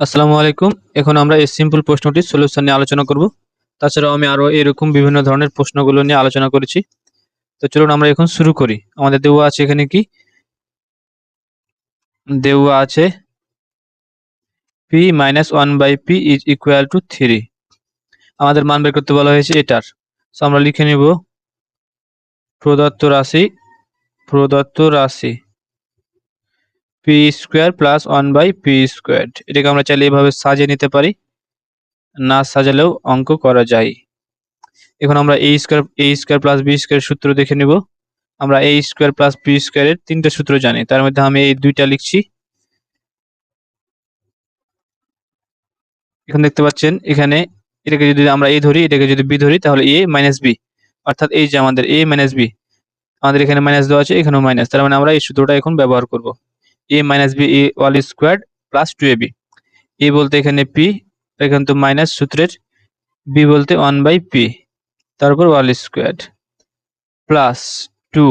আসসালামু আলাইকুম। এখন আমরা এই সিম্পল প্রশ্নটির সলিউশন নিয়ে আলোচনা করব। তাছাড়াও আমি আরও এরকম বিভিন্ন ধরনের প্রশ্নগুলো নিয়ে আলোচনা করেছি। তো চলুন আমরা এখন শুরু করি। আমাদের দেওয়া আছে এখানে কি? দেওয়া আছে P minus one by P is equal to three আমাদের মান বের করতে বলা হয়েছে এটার। তো আমরা লিখে নিব প্রদত্ত রাশি প্রদত্ত রাশি। P square plus one by P square এটাকে আমরা চাইলে এভাবে সাজিয়ে নিতে পারি। না সাজালেও অঙ্ক করা যায়। এখন আমরা A square A square plus B square সূত্র দেখে নিব। আমরা এ স্কোয়ার প্লাস বি স্কোয়ারের তিনটা সূত্র জানি। তার মধ্যে আমি এই দুইটা লিখছি। এখন দেখতে পাচ্ছেন, এখানে এটাকে যদি আমরা এ ধরি, এটাকে যদি বি ধরি, তাহলে এ মাইনাস বি অর্থাৎ এই যে আমাদের এ মাইনাস বি আমাদের এখানে মাইনাস দেওয়া আছে, এখানেও মাইনাস তার মানে আমরা এই সূত্রটা এখন ব্যবহার করব। A minus B A whole square plus two A B A বলতে এখানে পি এখানে তো মাইনাস সূত্রের বি বলতে ওয়ান বাই পি তারপর whole square plus two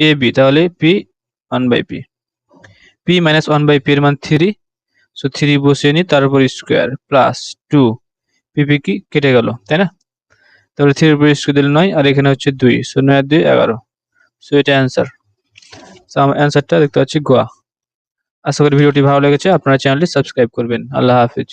A B তাহলে P one by P P minus one by P এর মান থ্রি সো থ্রি বসিয়ে নিই তার উপর স্কোয়ার প্লাস টু পিপি কি কেটে গেল, তাই না? তাহলে থ্রির উপর স্কোয়ার দিলে নয়, আর এখানে হচ্ছে দুই সো নয় আর দুই এগারো সো এটা অ্যান্সার অ্যান্সারটা দেখতে পাচ্ছি গোয়া। আশা করি ভিডিওটি ভালো লেগেছে। আপনারা চ্যানেলটি সাবস্ক্রাইব করবেন। আল্লাহ হাফিজ।